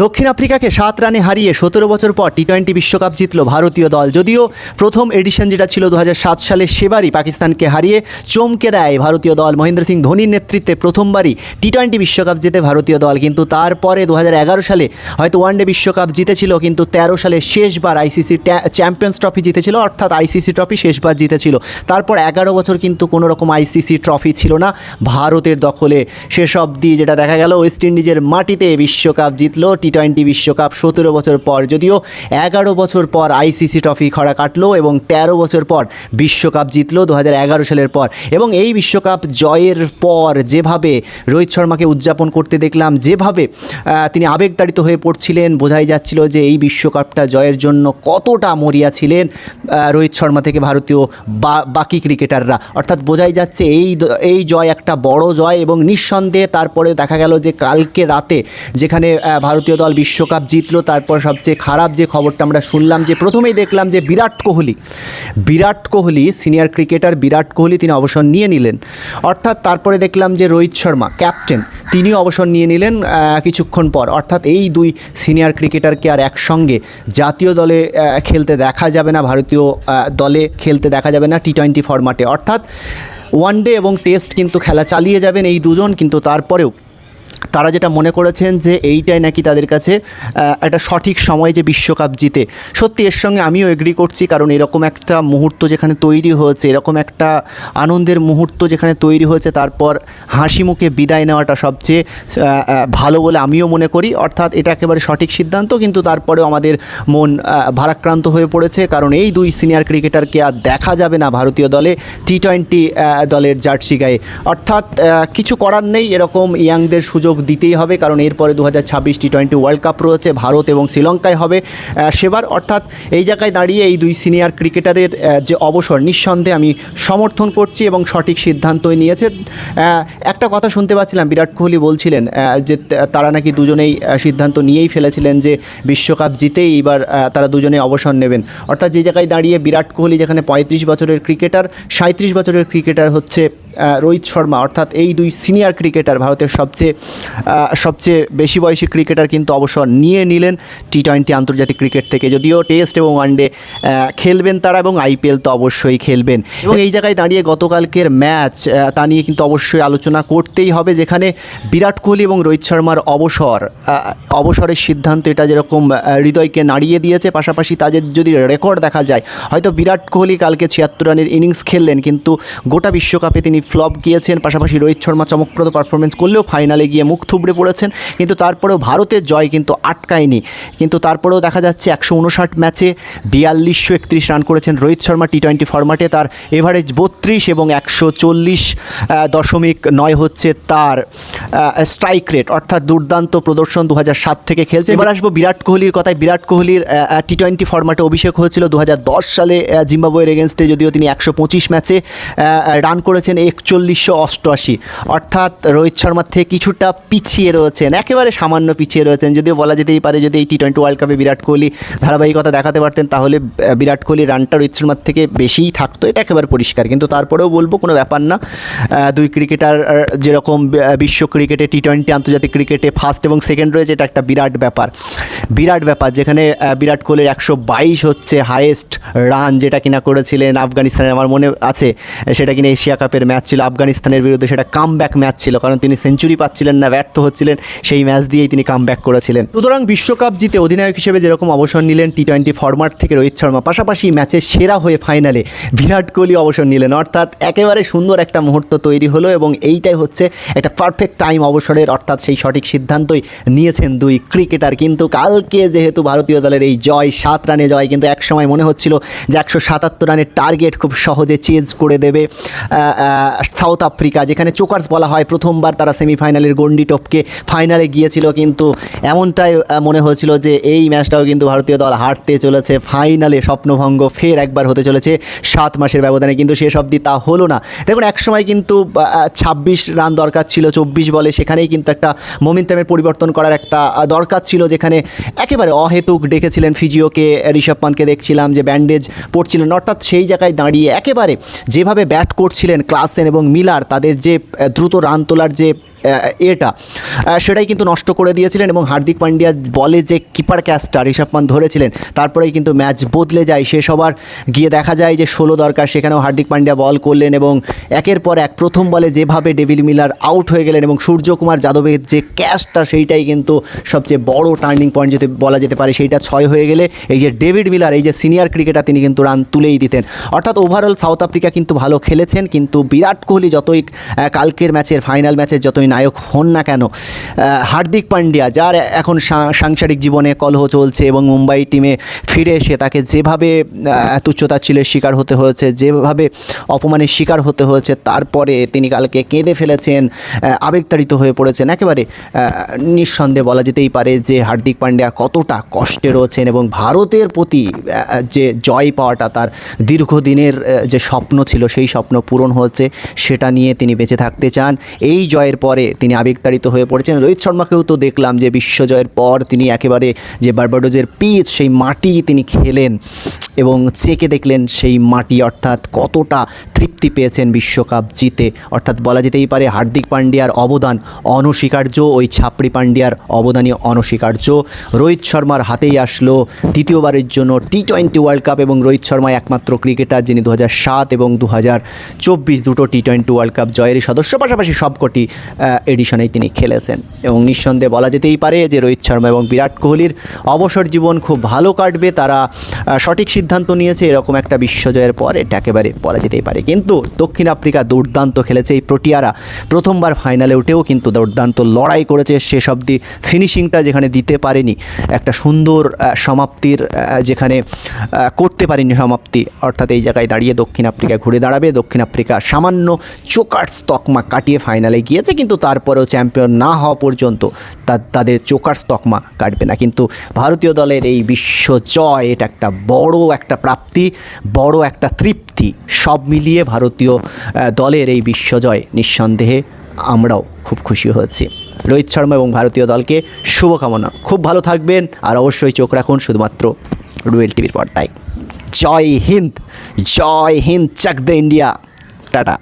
দক্ষিণ আফ্রিকাকে সাত রানে হারিয়ে সতেরো বছর পর টি টোয়েন্টি বিশ্বকাপ জিতল ভারতীয় দল। যদিও প্রথম এডিশন যেটা ছিল দু সালে, সেবারই পাকিস্তানকে হারিয়ে চমকে দেয় ভারতীয় দল। মহেন্দ্র সিং ধোনির নেতৃত্বে প্রথমবারই টি টোয়েন্টি বিশ্বকাপ জিতে ভারতীয় দল। কিন্তু তারপরে দু হাজার এগারো সালে হয়তো ওয়ানডে বিশ্বকাপ জিতেছিল, কিন্তু তেরো সালে শেষবার আইসিসি চ্যাম্পিয়ন্স ট্রফি জিতেছিল, অর্থাৎ আইসিসি ট্রফি শেষবার জিতেছিল। তারপর এগারো বছর কিন্তু কোনো রকম আইসিসি ট্রফি ছিল না। ভারতের দখলে শেষ অবধি যেটা দেখা গেল, ওয়েস্ট ইন্ডিজের মাটিতে বিশ্বকাপ জিতলো টি টোয়েন্টি বিশ্বকাপ সতেরো বছর পর যদিও এগারো বছর পর আইসিসি ট্রফি খরা কাটলো এবং তেরো বছর পর বিশ্বকাপ জিতলো দু সালের পর। এবং এই বিশ্বকাপ জয়ের পর যেভাবে রোহিত শর্মাকে উদযাপন করতে দেখলাম যেভাবে তিনি আবেগতাড়িত হয়ে পড়ছিলেন বোঝাই যাচ্ছিল যে এই বিশ্বকাপটা জয়ের জন্য কতটা মরিয়া ছিলেন রোহিত শর্মা থেকে ভারতীয় বাকি ক্রিকেটাররা। অর্থাৎ বোঝাই যাচ্ছে এই এই জয় একটা বড় জয় এবং নিঃসন্দেহে তারপরে দেখা গেল যে কালকে রাতে যেখানে আহ, ভারতীয় দল বিশ্বকাপ জিতলো, তারপর সবচেয়ে খারাপ যে খবরটা আমরা শুনলাম যে প্রথমেই দেখলাম যে বিরাট কোহলি বিরাট কোহলি, সিনিয়র ক্রিকেটার বিরাট কোহলি তিনি অবসর নিয়ে নিলেন। অর্থাৎ তারপরে দেখলাম যে রোহিত শর্মা, ক্যাপ্টেন, তিনিও অবসর নিয়ে নিলেন কিছুক্ষণ পর। অর্থাৎ এই দুই সিনিয়র ক্রিকেটারকে আর একসঙ্গে জাতীয় দলে খেলতে দেখা যাবে না, ভারতীয় দলে খেলতে দেখা যাবে না টি টোয়েন্টি ফরম্যাটে অর্থাৎ ওয়ানডে এবং টেস্ট কিন্তু খেলা চালিয়ে যাবেন এই দুজন, কিন্তু তারপরেও তারা যেটা মনে করেছেন যে এইটাই নাকি তাদের কাছে একটা সঠিক সময় যে বিশ্বকাপ জিতে। সত্যি এর সঙ্গে আমিও এগ্রি করছি, কারণ এরকম একটা মুহূর্ত যেখানে তৈরি হয়েছে, এরকম একটা আনন্দের মুহূর্ত যেখানে তৈরি হয়েছে, তারপর হাসি মুখে বিদায় নেওয়াটা সবচেয়ে ভালো বলে আমিও মনে করি। অর্থাৎ এটা একেবারে সঠিক সিদ্ধান্ত, কিন্তু তারপরেও আমাদের মন ভারাক্রান্ত হয়ে পড়েছে, কারণ এই দুই সিনিয়র ক্রিকেটারকে আর দেখা যাবে না ভারতীয় দলে টি টোয়েন্টি দলের জার্সি গায়ে। অর্থাৎ কিছু করার নেই, এরকম ইয়াংদের সুযোগ দিতেই হবে, কারণ এরপরে দু হাজার ছাব্বিশ টি টোয়েন্টি ওয়ার্ল্ড কাপ রয়েছে, ভারত এবং শ্রীলঙ্কায় হবে। সেবার অর্থাৎ এই জায়গায় দাঁড়িয়ে এই দুই সিনিয়র ক্রিকেটারের যে অবসর, নিঃসন্দেহে আমি সমর্থন করছি এবং সঠিক সিদ্ধান্তই নিয়েছে। একটা কথা শুনতে পাচ্ছিলাম, বিরাট কোহলি বলছিলেন যে তারা নাকি দুজনেই সিদ্ধান্ত নিয়েই ফেলেছিলেন যে বিশ্বকাপ জিতেই এবার তারা দুজনে অবসর নেবেন। অর্থাৎ যে জায়গায় দাঁড়িয়ে বিরাট কোহলি যেখানে পঁয়ত্রিশ বছরের ক্রিকেটার সাঁত্রিশ বছরের ক্রিকেটার হচ্ছে রোহিত শর্মা, অর্থাৎ এই দুই সিনিয়র ক্রিকেটার ভারতের সবচেয়ে সবচেয়ে বেশি বয়সী ক্রিকেটার কিন্তু অবসর নিয়ে নিলেন টি টোয়েন্টি আন্তর্জাতিক ক্রিকেট থেকে। যদিও টেস্ট এবং ওয়ানডে খেলবেন তারা এবং আইপিএল তো অবশ্যই খেলবেন। এবং এই জায়গায় দাঁড়িয়ে গতকালকের ম্যাচ তা নিয়ে কিন্তু অবশ্যই আলোচনা করতেই হবে, যেখানে বিরাট কোহলি এবং রোহিত শর্মার অবসর অবসরের সিদ্ধান্ত এটা যেরকম হৃদয়কে নাড়িয়ে দিয়েছে, পাশাপাশি তাদের যদি রেকর্ড দেখা যায়, হয়তো বিরাট কোহলি কালকে ছিয়াত্তর রানের ইনিংস খেললেন, কিন্তু গোটা বিশ্বকাপে তিনি ফ্লপ গিয়েছেন, পাশাপাশি রোহিত শর্মা চমকপ্রদ পারফরমেন্স করলেও ফাইনালে গিয়ে মুখ থুবড়ে পড়েছেন, কিন্তু তারপরেও ভারতের জয় কিন্তু আটকায়নি। কিন্তু তারপরেও দেখা যাচ্ছে একশো উনষাট ম্যাচে বিয়াল্লিশশো একত্রিশ রান করেছেন রোহিত শর্মা টি টোয়েন্টি ফরম্যাটে তার এভারেজ বত্রিশ এবং একশো চল্লিশ দশমিক নয় হচ্ছে তার স্ট্রাইক রেট অর্থাৎ দুর্দান্ত প্রদর্শন দু সাত থেকে খেলছে। এবার আসব বিরাট কোহলির কথায়। বিরাট কোহলির টি টোয়েন্টি ফরম্যাটে অভিষেক হয়েছিল দু হাজার দশ সালে জিম্বাবুয়ের এগেনস্টে যদিও তিনি একশো পঁচিশ ম্যাচে রান করেছেন। একচল্লিশশো অষ্টআশি। অর্থাৎ রোহিত শর্মার থেকে কিছুটা পিছিয়ে রয়েছেন, একেবারে সামান্য পিছিয়ে রয়েছেন। যদিও বলা যেতেই পারে, যদি এই টি টোয়েন্টি ওয়ার্ল্ড কাপে বিরাট কোহলি ধারাবাহিকতা দেখাতে পারতেন, তাহলে বিরাট কোহলি রানটা রোহিত শর্মার থেকে বেশিই থাকতো। এটা একেবারে পরিষ্কার। কিন্তু তারপরেও বলব, কোনো ব্যাপার না। দুই ক্রিকেটার যেরকম বিশ্ব ক্রিকেটে টি টোয়েন্টি আন্তর্জাতিক ক্রিকেটে ফার্স্ট এবং সেকেন্ড রয়েছে, এটা একটা বিরাট ব্যাপার। বিরাট ব্যাপার, যেখানে বিরাট কোহলির একশো বাইশ হচ্ছে হায়েস্ট রান যেটা কিনা করেছিলেন আফগানিস্তানের, আমার মনে আছে, সেটা কিনা এশিয়া কাপের ম্যাচ ছিল আফগানিস্তানের বিরুদ্ধে সেটা কাম ম্যাচ ছিল, কারণ তিনি সেঞ্চুরি পাচ্ছিলেন না, ব্যর্থ হচ্ছিলেন, সেই ম্যাচ দিয়েই তিনি কাম করেছিলেন। সুতরাং বিশ্বকাপ জিতে অধিনায়ক হিসেবে যেরকম অবসর নিলেন টি টোয়েন্টি ফরম্যাট থেকে রোহিত শর্মা, পাশাপাশি ম্যাচের সেরা হয়ে ফাইনালে বিরাট কোহলি অবসর নিলেন। অর্থাৎ একেবারে সুন্দর একটা মুহূর্ত তৈরি হলো এবং এইটাই হচ্ছে একটা পারফেক্ট টাইম অবসরের, অর্থাৎ সেই সঠিক সিদ্ধান্তই নিয়েছেন দুই ক্রিকেটার কিন্তু কালকে যেহেতু ভারতীয় দলের এই জয়, সাত রানে জয়, কিন্তু একসময় মনে হচ্ছিল যে একশো সাতাত্তর রানের টার্গেট খুব সহজে চেঞ্জ করে দেবে। সাউথ আফ্রিকা, যেখানে চোকার্স বলা হয়, প্রথমবার তারা সেমিফাইনালের গন্ডি টপকে ফাইনালে গিয়েছিল, কিন্তু এমনটাই মনে হয়েছিল যে এই ম্যাচটাও কিন্তু ভারতীয় দল হারতে চলেছে। ফাইনালে স্বপ্নভঙ্গ ফের একবার হতে চলেছে সাত মাসের ব্যবধানে, কিন্তু শেষ অবধি তা হলো না। দেখুন, একসময় কিন্তু ছাব্বিশ রান দরকার ছিল চব্বিশ বলে, সেখানেই কিন্তু একটা মোমেন্টামের পরিবর্তন করার একটা দরকার ছিল, যেখানে একেবারে অহেতুক ডেকেছিলেন ফিজিওকে, ঋষভ পান্তকে দেখছিলাম যে ব্যান্ডেজ পড়ছিলেন অর্থাৎ সেই জায়গায় দাঁড়িয়ে একেবারে যেভাবে ব্যাট করছিলেন ক্লাসেন এবং মিলার তাদের যে দ্রুত রান তোলার যে এটা। সেটাই কিন্তু নষ্ট করে দিয়েছিলেন এবং হার্দিক পান্ডিয়া বলে যে কিপার ক্যাচটা ঋষভ পান্ত ধরেছিলেন, তারপরেই কিন্তু ম্যাচ বদলে যায়। শেষ হবার গিয়ে দেখা যায় যে ষোলো দরকার, সেখানেও হার্দিক পান্ডিয়া বল করলেন এবং একের পর এক প্রথম বলে যেভাবে ডেভিল মিলার আউট হয়ে গেলেন এবং সূর্যকুমার যাদবের যে ক্যাচটা সেইটাই কিন্তু সবচেয়ে বড় টার্নিং পয়েন্ট যদি বলা যেতে পারে, সেইটা ছয় হয়ে গেলে এই যে ডেভিড মিলার, এই যে সিনিয়র ক্রিকেটার তিনি কিন্তু রান তুলেই দিতেন। অর্থাৎ ওভারঅল সাউথ আফ্রিকা কিন্তু ভালো খেলেছেন, কিন্তু বিরাট কোহলি যতই কালকের ম্যাচের ফাইনাল ম্যাচের যতই নায়ক হন না কেন? হার্দিক পান্ডিয়া, যার এখন সাংসারিক জীবনে কলহ চলছে এবং মুম্বাই টিমে ফিরে এসে তাকে যেভাবে তুচ্ছতাচ্ছিলের শিকার হতে হয়েছে, যেভাবে অপমানের শিকার হতে হয়েছে, তারপরে তিনি কালকে কেঁদে ফেলেছেন আবেগতাড়িত হয়ে পড়েছেন। একেবারে নিঃসন্দেহে বলা যেতেই পারে যে হার্দিক পান্ডিয়া কতটা কষ্টে রয়েছেন এবং ভারতের প্রতি যে জয় পাওয়াটা তার দীর্ঘদিনের যে স্বপ্ন ছিল, সেই স্বপ্ন পূরণ হচ্ছে সেটা নিয়ে তিনি বেঁচে থাকতে চান। এই জয়ের পরে তিনি আবেগতাড়িত হয়ে পড়েছেন। রোহিত শর্মাকেও তো দেখলাম যে বিশ্বজয়ের পর তিনি একেবারে যে বার্বাডোজের পিচ, সেই মাটি তিনি খেলেন। এবং চেকে দেখলেন সেই মাটি, অর্থাৎ কতটা তৃপ্তি পেয়েছেন বিশ্বকাপ জিতে। অর্থাৎ বলা যেতেই পারে, হার্দিক পান্ডিয়ার অবদান অনস্বীকার্য, ওই ছাপড়ি পান্ডিয়ার অবদানই অনস্বীকার্য। রোহিত শর্মার হাতেই আসলো দ্বিতীয়বারের জন্য টি টোয়েন্টি ওয়ার্ল্ড কাপ এবং রোহিত শর্মা একমাত্র ক্রিকেটার যিনি দু সাত এবং দু চব্বিশ দুটো টি টোয়েন্টি ওয়ার্ল্ড কাপ জয়েরই সদস্য। পাশাপাশি সবকটি এডিশনেই তিনি খেলেছেন। এবং নিঃসন্দেহে বলা যেতেই পারে যে রোহিত শর্মা এবং বিরাট কোহলির অবসর জীবন খুব ভালো কাটবে। তারা সঠিক সিদ্ধান্ত নিয়েছে, এরকম একটা বিশ্বজয়ের পর এটা একেবারে বলা যেতেই পারে। কিন্তু দক্ষিণ আফ্রিকা দুর্দান্ত খেলেছে এই প্রোটিয়ারা। প্রথমবার ফাইনালে উঠেও কিন্তু দুর্দান্ত লড়াই করেছে, শেষ অবধি ফিনিশিংটা যেখানে দিতে পারেনি, একটা সুন্দর সমাপ্তির যেখানে করতে পারেনি সমাপ্তি। অর্থাৎ এই জায়গায় দাঁড়িয়ে দক্ষিণ আফ্রিকা ঘুরে দাঁড়াবে। দক্ষিণ আফ্রিকা সামান্য চোকার্স তকমা কাটিয়ে ফাইনালে গিয়েছে, কিন্তু তারপরেও চ্যাম্পিয়ন না হওয়া পর্যন্ত তাদের চোকার্স তকমা কাটবে না। কিন্তু ভারতীয় দলের এই বিশ্ব জয় এটা একটা বড় একটা প্রাপ্তি, বড় একটা তৃপ্তি, সব মিলিয়ে ভারতীয় দলের এই বিশ্বজয় নিঃসন্দেহে আমরাও খুব খুশি হয়েছি। রোহিত শর্মা এবং ভারতীয় দলকে শুভকামনা। খুব ভালো থাকবেন আর অবশ্যই চোখ রাখুন শুধুমাত্র রুয়েল টিভির পর্দায়। জয় হিন্দ জয় হিন্দ, চাক দ্য ইন্ডিয়া। টাটা।